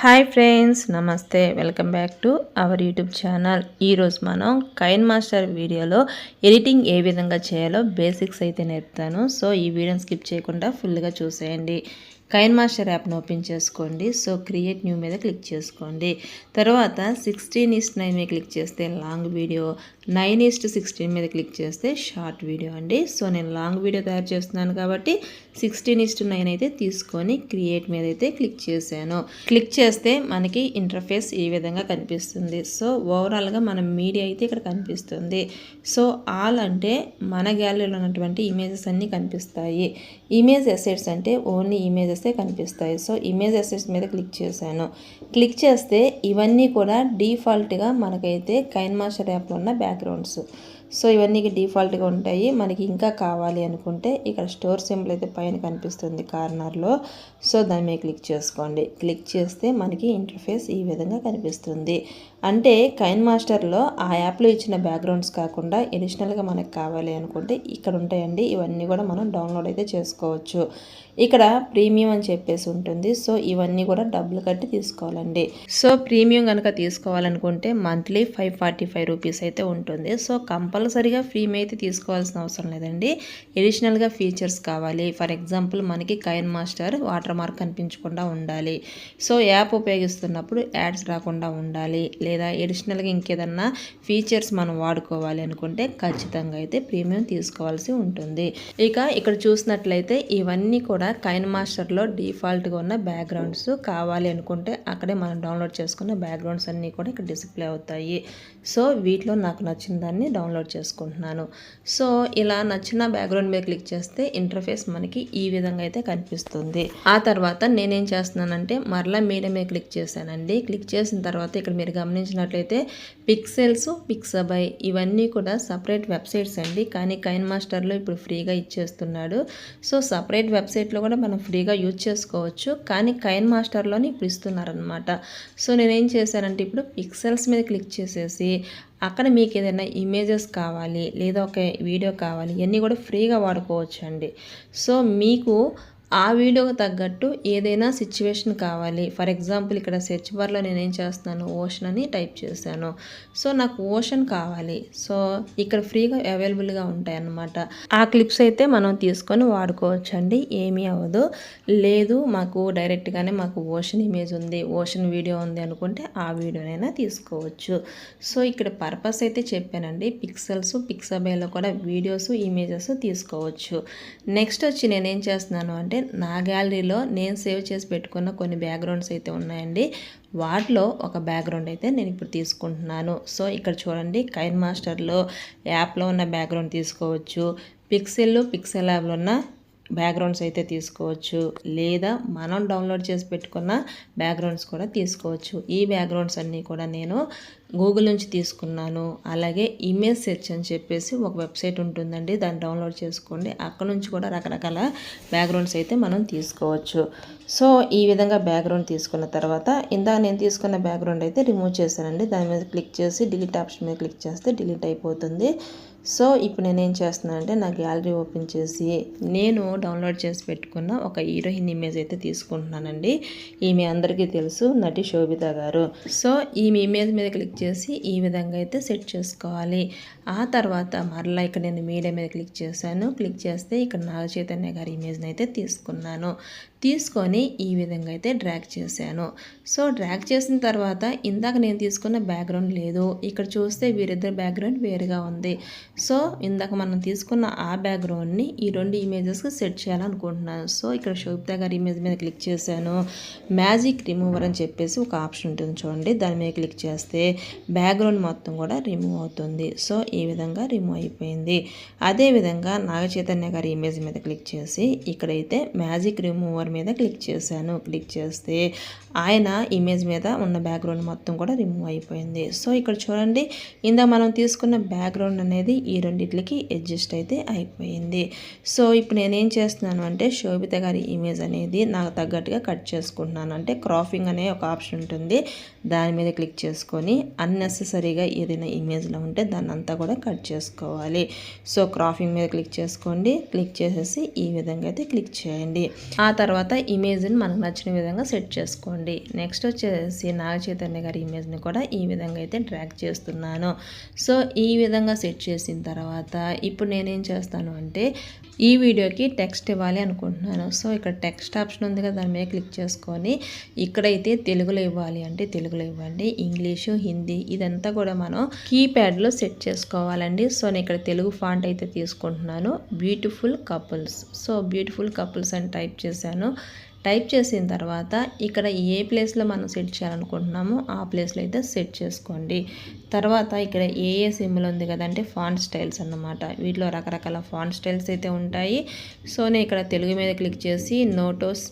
Hi friends నమస్తే. Welcome back to our YouTube channel. ఈరోజు మనం కైన్ మాస్టర్ వీడియోలో ఎడిటింగ్ ఏ విధంగా చేయాలో బేసిక్స్ అయితే నేర్పుతాను. సో ఈ వీడియోని స్కిప్ చేయకుండా ఫుల్గా చూసేయండి. కైన్ మాస్టర్ యాప్ను ఓపెన్ చేసుకోండి. సో క్రియేట్ న్యూ మీద క్లిక్ చేసుకోండి. తర్వాత సిక్స్టీన్ ఈస్ట్ నైన్ మీద క్లిక్ చేస్తే long video nine is to sixteen మీద క్లిక్ చేస్తే షార్ట్ వీడియో అండి. సో నేను లాంగ్ వీడియో తయారు చేస్తున్నాను కాబట్టి సిక్స్టీన్ ఈస్ట్ నైన్ అయితే తీసుకొని క్రియేట్ మీద అయితే క్లిక్ చేశాను. క్లిక్ చేస్తే మనకి ఇంటర్ఫేస్ ఈ విధంగా కనిపిస్తుంది. సో ఓవరాల్గా మన మీడియా అయితే ఇక్కడ కనిపిస్తుంది. సో ఆల్ అంటే మన గ్యాలరీలో ఉన్నటువంటి ఇమేజెస్ అన్నీ కనిపిస్తాయి. ఇమేజ్ ఎసెట్స్ అంటే ఓన్లీ ఇమేజెసే కనిపిస్తాయి. సో ఇమేజ్ ఎసెట్స్ మీద క్లిక్ చేశాను. క్లిక్ చేస్తే ఇవన్నీ కూడా డీఫాల్ట్గా మనకైతే కైన్ మాస్టర్ యాప్లో ఉన్న బ్యాక్గ్రౌండ్స్ సో ఇవన్నీ డిఫాల్ట్గా ఉంటాయి. మనకి ఇంకా కావాలి అనుకుంటే ఇక్కడ స్టోర్ సింబల్ అయితే పైన కనిపిస్తుంది కార్నర్లో. సో దాని మీద క్లిక్ చేసుకోండి. క్లిక్ చేస్తే మనకి ఇంటర్ఫేస్ ఈ విధంగా కనిపిస్తుంది. అంటే కైన్ మాస్టర్లో ఆ యాప్లో ఇచ్చిన బ్యాక్గ్రౌండ్స్ కాకుండా ఎడిషనల్గా మనకు కావాలి అనుకుంటే ఇక్కడ ఉంటాయండి. ఇవన్నీ కూడా మనం డౌన్లోడ్ అయితే చేసుకోవచ్చు. ఇక్కడ ప్రీమియం అని చెప్పేసి ఉంటుంది. సో ఇవన్నీ కూడా డబ్బులు కట్టి తీసుకోవాలండి. సో ప్రీమియం కనుక తీసుకోవాలనుకుంటే monthly five forty five rupees అయితే ఉంటుంది. సో కంపల్సరీగా ఫ్రీ అయితే తీసుకోవాల్సిన అవసరం లేదండి. ఎడిషనల్గా ఫీచర్స్ కావాలి. ఫర్ ఎగ్జాంపుల్ మనకి కైన్ మాస్టర్ వాటర్ మార్క్ కనిపించకుండా ఉండాలి. సో యాప్ ఉపయోగిస్తున్నప్పుడు యాడ్స్ రాకుండా ఉండాలి. లేదా ఎడిషనల్గా ఇంకేదన్నా ఫీచర్స్ మనం వాడుకోవాలి అనుకుంటే ఖచ్చితంగా అయితే ప్రీమియం తీసుకోవాల్సి ఉంటుంది. ఇక ఇక్కడ చూసినట్లయితే ఇవన్నీ కూడా కైన్ మాస్టర్లో డిఫాల్ట్గా ఉన్న బ్యాక్గ్రౌండ్స్ కావాలి అనుకుంటే అక్కడే మనం డౌన్లోడ్ చేసుకున్న బ్యాక్గ్రౌండ్స్ అన్నీ కూడా ఇక్కడ డిస్ప్లే అవుతాయి. సో వీటిలో నాకు నచ్చిన దాన్ని డౌన్లోడ్ చేసుకుంటున్నాను. సో ఇలా నచ్చిన బ్యాక్గ్రౌండ్ మీద క్లిక్ చేస్తే ఇంటర్ఫేస్ మనకి ఈ విధంగా అయితే కనిపిస్తుంది. ఆ తర్వాత నేనేం చేస్తున్నానంటే మరలా మీడియా మీద క్లిక్ చేశానండి. క్లిక్ చేసిన తర్వాత ఇక్కడ మీరు గమనించి గమనించినట్లయితే పిక్సెల్స్ పిక్సబై ఇవన్నీ కూడా సపరేట్ వెబ్సైట్స్ అండి. కానీ కైన్ మాస్టర్లో ఇప్పుడు ఫ్రీగా ఇచ్చేస్తున్నాడు. సో సపరేట్ వెబ్సైట్లో కూడా మనం ఫ్రీగా యూజ్ చేసుకోవచ్చు. కానీ కైన్ మాస్టర్లోనే ఇప్పుడు ఇస్తున్నారనమాట సో నేనేం చేశానంటే ఇప్పుడు పిక్సెల్స్ మీద క్లిక్ చేసేసి అక్కడ మీకు ఏదైనా ఇమేజెస్ కావాలి లేదా ఒక వీడియో కావాలి ఇవన్నీ కూడా ఫ్రీగా వాడుకోవచ్చు అండి సో మీకు ఆ వీడియోకి తగ్గట్టు ఏదైనా సిచ్యువేషన్ కావాలి. ఫర్ ఎగ్జాంపుల్ ఇక్కడ సెర్చ్ బార్లో నేను ఏం చేస్తున్నాను? ఓషన్ అని టైప్ చేశాను. సో నాకు ఓషన్ కావాలి. సో ఇక్కడ ఫ్రీగా అవైలబుల్గా ఉంటాయి అన్నమాట ఆ క్లిప్స్ అయితే మనం తీసుకొని వాడుకోవచ్చండి. ఏమీ అవ్వదు. లేదు మాకు డైరెక్ట్గానే మాకు ఓషన్ ఇమేజ్ ఉంది. ఓషన్ వీడియో ఉంది అనుకుంటే ఆ వీడియోనైనా తీసుకోవచ్చు. సో ఇక్కడ పర్పస్ అయితే చెప్పానండి. పిక్సెల్స్ పిక్సబేలో కూడా వీడియోస్ ఇమేజెస్ తీసుకోవచ్చు. నెక్స్ట్ వచ్చి నేనేం చేస్తున్నాను అంటే అంటే నా గ్యాలరీలో నేను సేవ్ చేసి పెట్టుకున్న కొన్ని బ్యాక్గ్రౌండ్స్ అయితే ఉన్నాయండి. వాటిలో ఒక బ్యాక్గ్రౌండ్ అయితే నేను ఇప్పుడు తీసుకుంటున్నాను. సో ఇక్కడ చూడండి కైన్ మాస్టర్లో యాప్లో ఉన్న బ్యాక్గ్రౌండ్ తీసుకోవచ్చు. పిక్సెల్ పిక్సెల్ యాప్లో ఉన్న బ్యాక్గ్రౌండ్స్ అయితే తీసుకోవచ్చు. లేదా మనం డౌన్లోడ్ చేసి పెట్టుకున్న బ్యాక్గ్రౌండ్స్ కూడా తీసుకోవచ్చు. ఈ బ్యాక్గ్రౌండ్స్ అన్నీ కూడా నేను గూగుల్ నుంచి తీసుకున్నాను. అలాగే ఇమేజ్ సెర్చ్ అని చెప్పేసి ఒక వెబ్సైట్ ఉంటుందండి. దాన్ని డౌన్లోడ్ చేసుకోండి. అక్కడ నుంచి కూడా రకరకాల బ్యాక్గ్రౌండ్స్ అయితే మనం తీసుకోవచ్చు. సో ఈ విధంగా బ్యాక్గ్రౌండ్ తీసుకున్న తర్వాత ఇందాక నేను తీసుకున్న బ్యాక్గ్రౌండ్ అయితే రిమూవ్ చేశానండి. దాని మీద క్లిక్ చేసి డిలీట్ ఆప్షన్ మీద క్లిక్ చేస్తే డిలీట్ అయిపోతుంది. సో ఇప్పుడు నేనేం చేస్తున్నానంటే నా గ్యాలరీ ఓపెన్ చేసి నేను డౌన్లోడ్ చేసి పెట్టుకున్న ఒక హీరోయిన్ ఇమేజ్ అయితే తీసుకుంటున్నానండి. ఈమె అందరికీ తెలుసు నటి శోభిత గారు. సో ఈమె ఇమేజ్ మీద క్లిక్ చేసి ఈ విధంగా అయితే సెట్ చేసుకోవాలి. ఆ తర్వాత మరలా ఇక్కడ నేను మీడియా మీద క్లిక్ చేశాను. క్లిక్ చేస్తే ఇక్కడ నాగ చైతన్య గారి ఇమేజ్ని అయితే తీసుకున్నాను. తీసుకొని ఈ విధంగా అయితే డ్రాగ్ చేశాను. సో డ్రాగ్ చేసిన తర్వాత ఇందాక నేను తీసుకున్న బ్యాక్గ్రౌండ్ లేదు. ఇక్కడ చూస్తే వీరిద్దరు బ్యాక్గ్రౌండ్ వేరుగా ఉంది. సో ఇందాక మనం తీసుకున్న ఆ బ్యాక్గ్రౌండ్ని ఈ రెండు ఇమేజెస్కి సెట్ చేయాలనుకుంటున్నాను. సో ఇక్కడ శోభిత గారి ఇమేజ్ మీద క్లిక్ చేశాను. మ్యాజిక్ రిమూవర్ అని చెప్పేసి ఒక ఆప్షన్ ఉంటుంది చూడండి. దాని మీద క్లిక్ చేస్తే బ్యాక్గ్రౌండ్ మొత్తం కూడా రిమూవ్ అవుతుంది. సో ఈ విధంగా రిమూవ్ అయిపోయింది. అదేవిధంగా నాగచైతన్య గారి ఇమేజ్ మీద క్లిక్ చేసి ఇక్కడైతే మ్యాజిక్ రిమూవర్ మీద క్లిక్ చేశాను. క్లిక్ చేస్తే ఆయన ఇమేజ్ మీద ఉన్న బ్యాక్గ్రౌండ్ మొత్తం కూడా రిమూవ్ అయిపోయింది. సో ఇక్కడ చూడండి. ఇందా మనం తీసుకున్న బ్యాక్గ్రౌండ్ అనేది ఈ రెండింటికి అడ్జస్ట్ అయితే అయిపోయింది. సో ఇప్పుడు నేనేం చేస్తున్నాను అంటే శోభిత గారి ఇమేజ్ అనేది నాకు తగ్గట్టుగా కట్ చేసుకుంటున్నాను. అంటే క్రాఫింగ్ అనే ఒక ఆప్షన్ ఉంటుంది. దాని మీద క్లిక్ చేసుకొని అన్నెసెసరీగా ఏదైనా ఇమేజ్లో ఉంటే దాన్ని అంతా కూడా కట్ చేసుకోవాలి. సో క్రాఫింగ్ మీద క్లిక్ చేసుకోండి. క్లిక్ చేసేసి ఈ విధంగా అయితే క్లిక్ చేయండి. ఆ తర్వాత తర్వాత ఇమేజ్ని మనకు నచ్చిన విధంగా సెట్ చేసుకోండి. నెక్స్ట్ వచ్చేసి నాగ చైతన్య గారి ఇమేజ్ని కూడా ఈ విధంగా అయితే డ్రాగ్ చేస్తున్నాను. సో ఈ విధంగా సెట్ చేసిన తర్వాత ఇప్పుడు నేనేం చేస్తాను అంటే ఈ వీడియోకి టెక్స్ట్ ఇవ్వాలి అనుకుంటున్నాను. సో ఇక్కడ టెక్స్ట్ ఆప్షన్ ఉంది కదా దాని మీద క్లిక్ చేసుకొని ఇక్కడైతే తెలుగులో ఇవ్వాలి అంటే తెలుగులో ఇవ్వండి. ఇంగ్లీషు హిందీ ఇదంతా కూడా మనం కీప్యాడ్లో సెట్ చేసుకోవాలండి. సో నేను ఇక్కడ తెలుగు ఫాంట్ అయితే తీసుకుంటున్నాను. Beautiful couples. So beautiful couples అని టైప్ చేశాను. టైప్ చేసిన తర్వాత ఇక్కడ ఏ ప్లేస్లో మనం సెట్ చేయాలనుకుంటున్నామో ఆ ప్లేస్లో అయితే సెట్ చేసుకోండి. తర్వాత ఇక్కడ ఏ ఏ సిమ్లు ఉంది కదంటే ఫాంట్ స్టైల్స్ అన్నమాట. వీటిలో రకరకాల ఫాంట్ స్టైల్స్ అయితే ఉంటాయి. సో నేను ఇక్కడ తెలుగు మీద క్లిక్ చేసి నోటోస్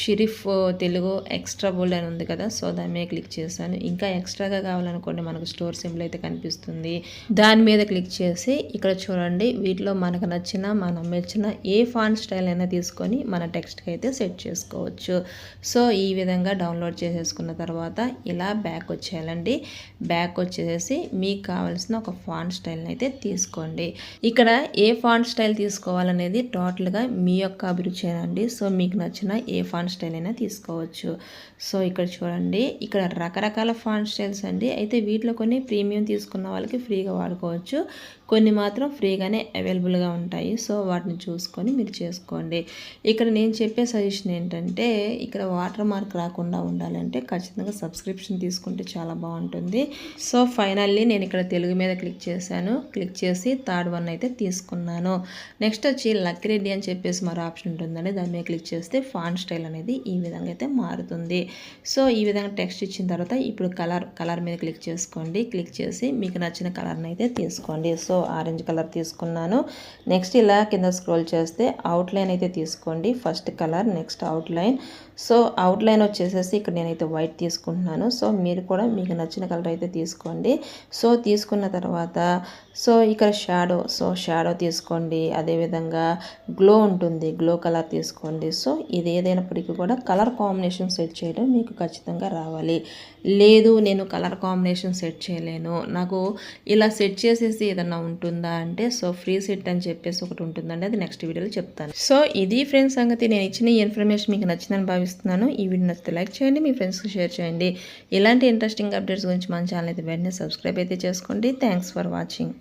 షిరిఫ్ తెలుగు ఎక్స్ట్రా బోల్డ్ అని ఉంది కదా సో దాని మీద క్లిక్ చేశాను. ఇంకా ఎక్స్ట్రాగా కావాలనుకోండి మనకు స్టోర్ సింబల్ అయితే కనిపిస్తుంది. దాని మీద క్లిక్ చేసి ఇక్కడ చూడండి వీటిలో మనకు నచ్చిన మనం మెచ్చిన ఏ ఫాన్ స్టైల్ అయినా తీసుకొని మన టెక్స్ట్కి అయితే సెట్ చేసుకోవచ్చు. సో ఈ విధంగా డౌన్లోడ్ చేసేసుకున్న తర్వాత ఇలా బ్యాక్ వచ్చేయాలండి. బ్యాక్ వచ్చేసి మీకు కావాల్సిన ఒక ఫాన్ స్టైల్ని అయితే తీసుకోండి. ఇక్కడ ఏ ఫాన్ స్టైల్ తీసుకోవాలనేది టోటల్గా మీ యొక్క అభిరుచి అండి సో మీకు నచ్చిన ఏ ఫాన్ ఫాన్ స్టైల్ అయినా తీసుకోవచ్చు. సో ఇక్కడ చూడండి. ఇక్కడ రకరకాల ఫాన్ స్టైల్స్ అండి. అయితే వీటిలో కొన్ని ప్రీమియం తీసుకున్న వాళ్ళకి ఫ్రీగా వాడుకోవచ్చు. కొన్ని మాత్రం ఫ్రీగానే అవైలబుల్గా ఉంటాయి. సో వాటిని చూసుకొని మీరు చేసుకోండి. ఇక్కడ నేను చెప్పే సజెషన్ ఏంటంటే ఇక్కడ వాటర్ మార్క్ రాకుండా ఉండాలంటే ఖచ్చితంగా సబ్స్క్రిప్షన్ తీసుకుంటే చాలా బాగుంటుంది. సో ఫైనల్లీ నేను ఇక్కడ తెలుగు మీద క్లిక్ చేశాను. క్లిక్ చేసి థర్డ్ వన్ అయితే తీసుకున్నాను. నెక్స్ట్ వచ్చి లక్రెడ్డి అని చెప్పేసి మరో ఆప్షన్ ఉంటుందండి. దాని మీద క్లిక్ చేస్తే ఫాన్ స్టైల్ అనేది ఈ విధంగా అయితే మారుతుంది. సో ఈ విధంగా టెక్స్ట్ ఇచ్చిన తర్వాత ఇప్పుడు కలర్ కలర్ మీద క్లిక్ చేసుకోండి. క్లిక్ చేసి మీకు నచ్చిన కలర్ని అయితే తీసుకోండి. సో ఆరెంజ్ కలర్ తీసుకున్నాను. నెక్స్ట్ ఇలా కింద స్క్రోల్ చేస్తే అవుట్లైన్ అయితే తీసుకోండి. First colour next outline so outline వచ్చేసేసి ఇక్కడ నేనైతే వైట్ తీసుకుంటున్నాను. సో మీరు కూడా మీకు నచ్చిన కలర్ అయితే తీసుకోండి. సో తీసుకున్న తర్వాత సో ఇక్కడ షాడో సో షాడో తీసుకోండి. అదేవిధంగా గ్లో ఉంటుంది. గ్లో కలర్ తీసుకోండి. సో ఇది ఏదైనప్పటికీ కూడా కలర్ కాంబినేషన్ సెట్ చేయడం మీకు ఖచ్చితంగా రావాలి. లేదు నేను కలర్ కాంబినేషన్ సెట్ చేయలేను. నాకు ఇలా సెట్ చేసేసి ఏదన్నా ఉంటుందా అంటే సో ఫ్రీ సెట్ అని చెప్పేసి ఒకటి ఉంటుందండి. అది నెక్స్ట్ వీడియోలో చెప్తాను. సో ఇది ఫ్రెండ్స్ సంగతి. నేను ఇచ్చిన ఈ ఇన్ఫర్మేషన్ మీకు నచ్చిందని భావిస్తున్నాను. ఈ వీడియో నచ్చితే లైక్ చేయండి మీ ఫ్రెండ్స్కి షేర్ చేయండి. ఇలాంటి ఇంట్రెస్టింగ్ అప్డేట్స్ గురించి మన ఛానల్ అయితే వెంటనే సబ్స్క్రైబ్ అయితే చేసుకోండి. Thanks for watching